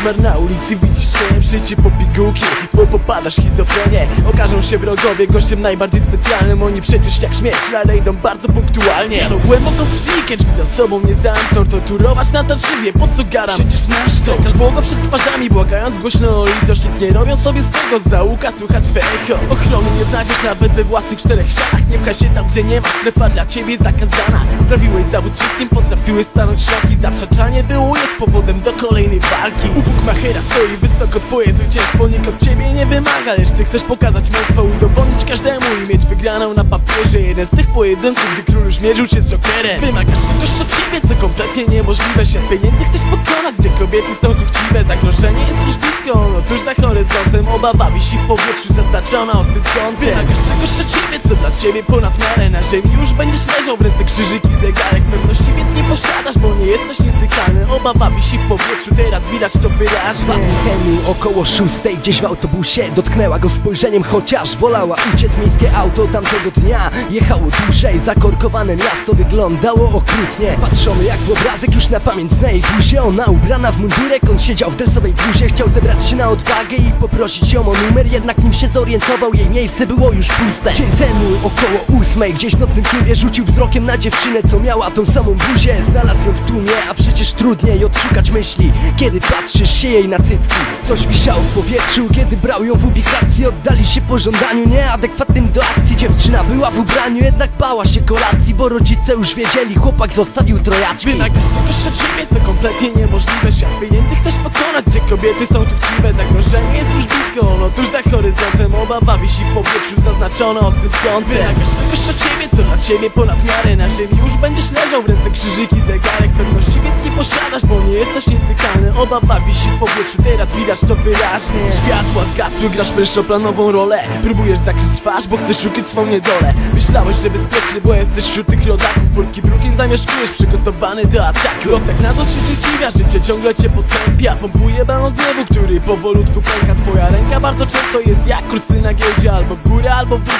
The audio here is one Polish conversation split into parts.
koszmar na ulicy Widzisz się, życie po pigułki Bo popadasz schizofrenię. Okażą się wrogowie, gościem najbardziej specjalnym. Oni przecież jak śmierć, ale idą bardzo punktualnie. Jadą głęboko w psychikę, drzwi za sobą nie zamkną Torturować na tarczywie, po co garam? Przecież nasz to. Lekasz błogo przed twarzami, błagając głośno o litość. Nic nie robią sobie z tego, załuka słychać we echo Ochrony nie znajdziesz nawet we własnych czterech ścianach Nie pchaj się tam, gdzie nie ma, strefa dla ciebie zakazana. Sprawiłeś zawód wszystkim, potrafiłeś stanąć szlaki. Zaprzeczanie było jest powodem do kolejnej walki Bukmachera stoi wysoko twoje zwycięstwo Nikt od ciebie nie wymaga, lecz ty chcesz pokazać męstwo Udowodnić każdemu i mieć wygraną na papierze. Jeden z tych pojedynków, gdzie król już mierzył się z Jokerem. Wymagasz czegoś od ciebie, co kompletnie niemożliwe. Świat pieniędzy chcesz pokonać, gdzie kobiety są tu chciwe Zagrożenie jest już blisko, no tuż za horyzontem. Obawa wisi w powietrzu, zaznaczona ostrym kątem Wymagasz czegoś od ciebie, co dla ciebie ponad miarę Na ziemi. Już będziesz leżał w ręce krzyżyki zegarek Pewności więc nie posiadasz, bo nie jesteś nietykalny. Obawa wisi w powietrzu, teraz widać to wyraźnie temu około szóstej gdzieś w autobusie Dotknęła go spojrzeniem, chociaż wolała uciec Miejskie auto tamtego dnia. Jechało dłużej Zakorkowane miasto wyglądało okrutnie. Patrzony jak w obrazek już na jej guzie Ona. Ubrana w mundurek, on siedział w dresowej bluzie Chciał zebrać się na odwagę i poprosić ją o numer Jednak nim się zorientował, jej miejsce było już puste. Dzień temu około ósmej gdzieś w nocnym klubie Rzucił wzrokiem na dziewczynę, co miała tą samą buzię. Znalazł ją w tłumie, a przecież trudniej odszukać myśli Kiedy patrzysz się jej na cycki. Coś wisiało w powietrzu, kiedy brał ją w ubikacji. Oddali się pożądaniu nieadekwatnym do akcji. Dziewczyna była w ubraniu, jednak bała się kolacji Bo rodzice już wiedzieli, chłopak zostawił trojaczki. Wymagasz czegoś od ciebie, co kompletnie niemożliwe. Świat pieniędzy chcesz pokonać, gdzie kobiety są tu chciwe. Zagrożenie jest już blisko, no tuż za horyzontem. Obawa wisi w powietrzu, zaznaczona ostrym kątem Wymagasz czegoś od ciebie, co dla ciebie ponad miarę. Na ziemi już będziesz leżał w ręce krzyżyki zegarek Pewności więc nie posiadasz, bo nie jesteś nietykalny Obawa w powietrzu, teraz widać to wyraźnie. Światła zgasły, grasz pierwszoplanową rolę. Próbujesz zakryć twarz, bo chcesz ukryć swą niedolę. Myślałeś, że bezpieczny, bo jesteś wśród tych rodaków. Polski brukien zamieszkujesz, przygotowany do ataku. Los jak na to się dziwia, życie ciągle cię potępia. Pompuje balon gniewu, który powolutku pęka. Twoja ręka bardzo często jest jak kursy na giełdzie. Albo w górę, albo w dół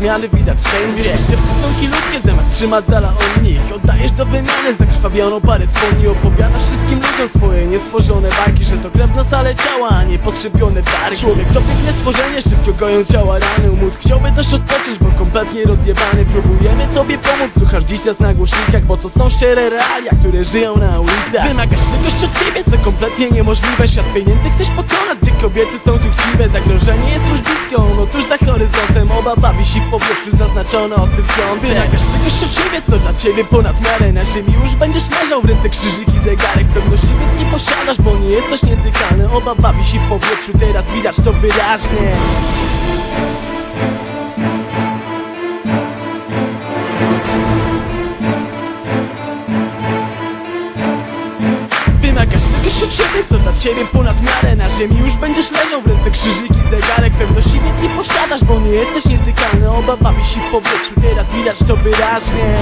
zmiany widać wszędzie. Wiesz, w stosunki ludzkie zamiast trzymać z dala od nich Oddajesz do wymiany. Zakrwawioną parę spodni Opowiadasz wszystkim ludziom swoje niestworzone bajki Że to krew na sale ciała, a nie postrzepione barki Człowiek to piękne stworzenie, szybko goją ciała rany. Mózg chciałby też odpocząć, bo kompletnie rozjebany. Próbujemy tobie pomóc, słuchasz dziś nas na głośnikach Bo co są szczere realia, które żyją na ulicach. Wymagasz czegoś od ciebie, co kompletnie niemożliwe. Świat pieniędzy chcesz pokonać, gdzie kobiety są tu chciwe Zagrożenie jest już blisko, no tuż za horyzontem. Obawa wisi w powietrzu, zaznaczona ostrym kątem Wymagasz czegoś od ciebie, co dla ciebie ponad miarę. Na ziemi już będziesz leżał w ręce krzyżyki zegarek Pewności więc nie posiadasz, bo nie jesteś nietykalny. Obawa wisi w powietrzu, teraz widać to wyraźnie od ciebie, co dla ciebie ponad miarę. Na ziemi już będziesz leżał w ręce krzyżyki zegarek Pewności więc nie posiadasz, bo nie jesteś nietykalny. Obawa wisi w powietrzu, teraz widać to wyraźnie